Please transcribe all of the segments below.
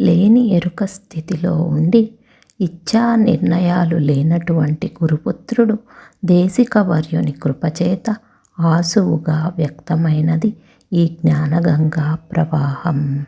లేని ఎరుక స్థితిలో ఉండి ఇచ్ఛా నిర్ణయాలు లేనటువంటి గురుపుత్రుడు దేశికవర్యుని కృపచేత ఆసువుగా వ్యక్తమైనది ఈ జ్ఞానగంగా ప్రవాహం.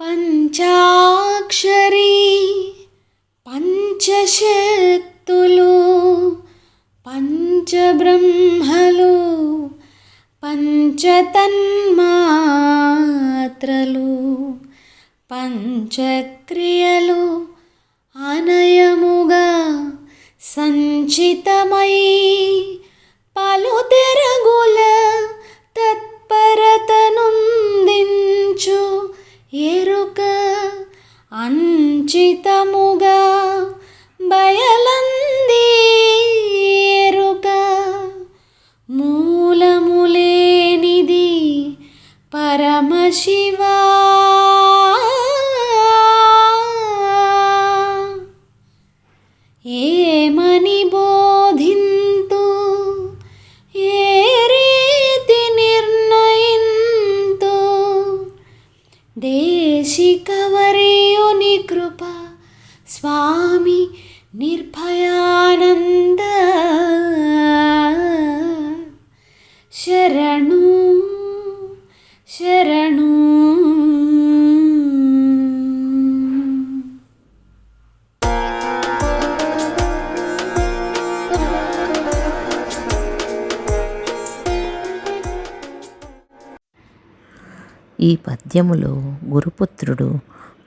పంచా పంచశక్తులు పంచబ్రహ్మలు పంచతన్మాత్రలు పంచక్రియలు అనయముగా సంచితమై పలు शिवा। ये मनि बोधिन्तु ये रीति निर्णयन्तु। देशिकवरे कृपा स्वामी निर्भयानन्द। शरणू। శరణు ఈ పద్యములో గురుపుత్రుడు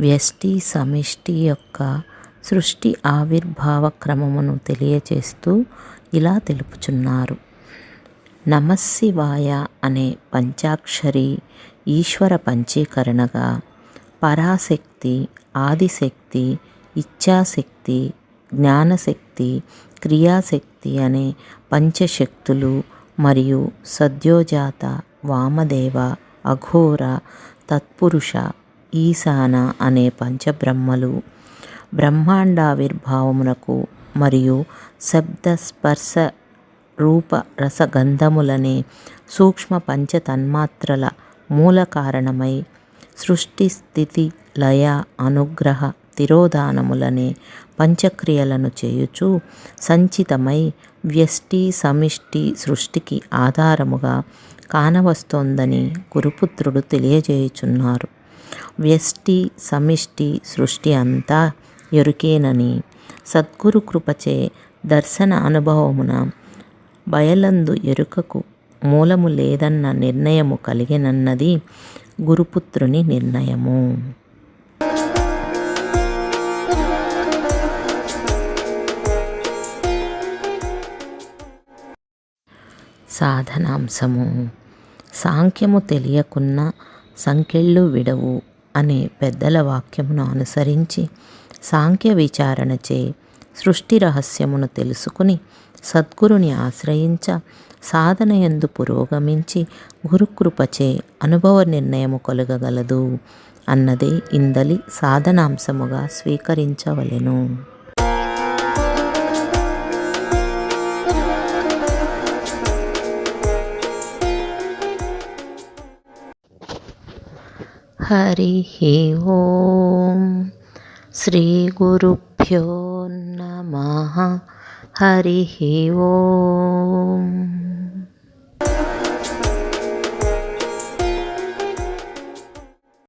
వ్యష్టి సమిష్టి యొక్క సృష్టి ఆవిర్భావ క్రమమును తెలియచేస్తూ ఇలా తెలుపుచున్నారు. నమశివాయ అనే పంచాక్షరి ఈశ్వర పంచీకరణగా పరాశక్తి ఆదిశక్తి ఇచ్ఛాశక్తి జ్ఞానశక్తి క్రియాశక్తి అనే పంచశక్తులు మరియు సద్యోజాత వామదేవ అఘోర తత్పురుష ఈశాన అనే పంచబ్రహ్మలు బ్రహ్మాండావిర్భావమునకు మరియు శబ్ద స్పర్శ రూప రసగంధములనే సూక్ష్మ పంచ తన్మాత్రల మూల కారణమై సృష్టి స్థితి లయ అనుగ్రహ తిరోధానములనే పంచక్రియలను చేయుచు సంచితమై వ్యష్టి సమిష్టి సృష్టికి ఆధారముగా కానవస్తోందని గురుపుత్రుడు తెలియజేయుచున్నారు. వ్యష్టి సమిష్టి సృష్టి అంతా ఎరుకేనని సద్గురు కృపచే దర్శన అనుభవమున బయలందు ఎరుకకు మూలము లేదన్న నిర్ణయము కలిగినన్నది గురుపుత్రుని నిర్ణయము. సాధనాంశము. సాంఖ్యము తెలియకున్న సంఖ్యళ్ళు విడవు అనే పెద్దల వాక్యమును అనుసరించి సాంఖ్య విచారణచే సృష్టి రహస్యమును తెలుసుకుని సద్గురుని ఆశ్రయించ సాధనయందు పురోగమించి గురుకృపచే అనుభవ నిర్ణయము కలగగలదు అన్నదే ఇందలి సాధనాంశముగా స్వీకరించవలెను. హరి ఓం. శ్రీ గురుభ్యో నమ హరి ఓం.